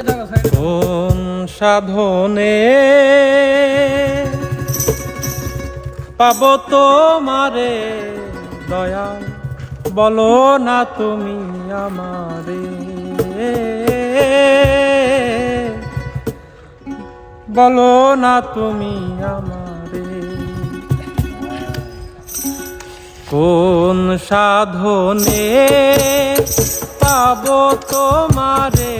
কোন সাধনে পাব তোমারে দয়াল বলো না তুমি আমারে। বলো না তুমি আমারে। কোন সাধনে পাব তোমারে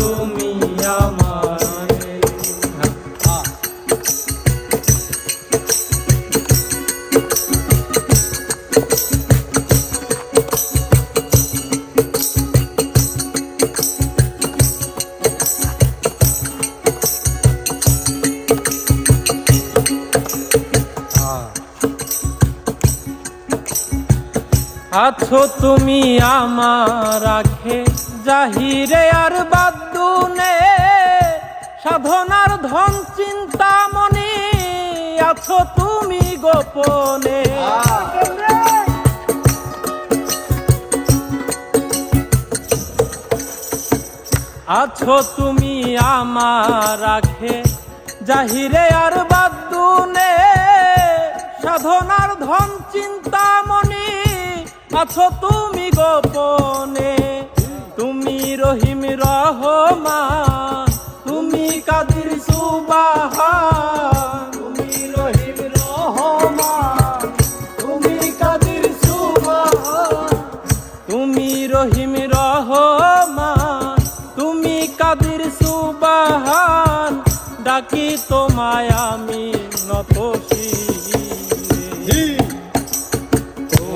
আছো তুমি আমার আখে। জাহিরে আর বাদ্দুনে সাধনার ধন চিন্তামণি, আছো তুমি গোপনে। আছো তুমি আমার আখে। জাহিরে আর বাদ্দুনে সাধনার ধন চিন্তামণি আছো তুমি গোপনে, তুমি রহিম রহমান, তুমি কাদির সুবাহান, তুমি রহিম রহমান, তুমি কাদির সুবাহান, তুমি রহিম রহমান, তুমি কাদির সুবাহান, ডাকি তোমায় আমি নত শিরে।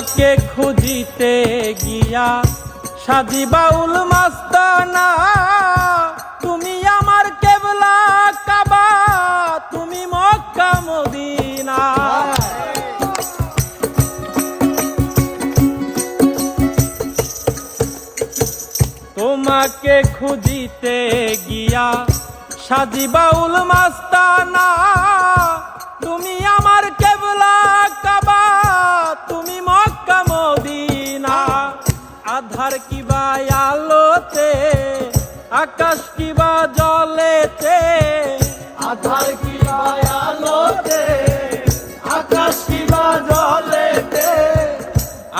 তোমাকে খুঁজিতে গিয়া সাজি বাউল মাস্তানা, তুমি আমার কেবলা কাবা, তুমি মক্কা মদিনা। তোমাকে খুঁজিতে গিয়া সাজি বাউল মাস্তানা, তুমি আমার আধার কিবা আলোতে আকাশ কিবা জলেতে। আধার কিবা আলোতে আকাশ কিবা জলেতে।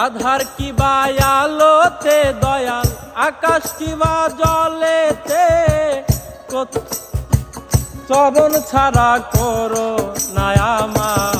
আধার কিবা আলোতে দয়াল আকাশ কিবা জলেতে। চরণ ছাড়া করো নায়ামারে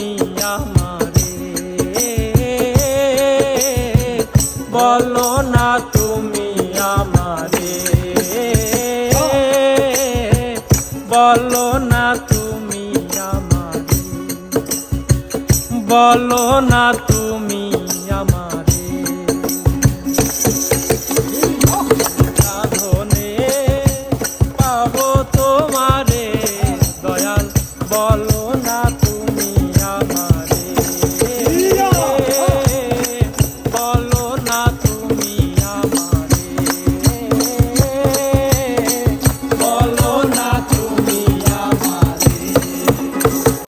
বলো না তুমি আমারে। বলো না তুমি আমারে। বলো না তুমি না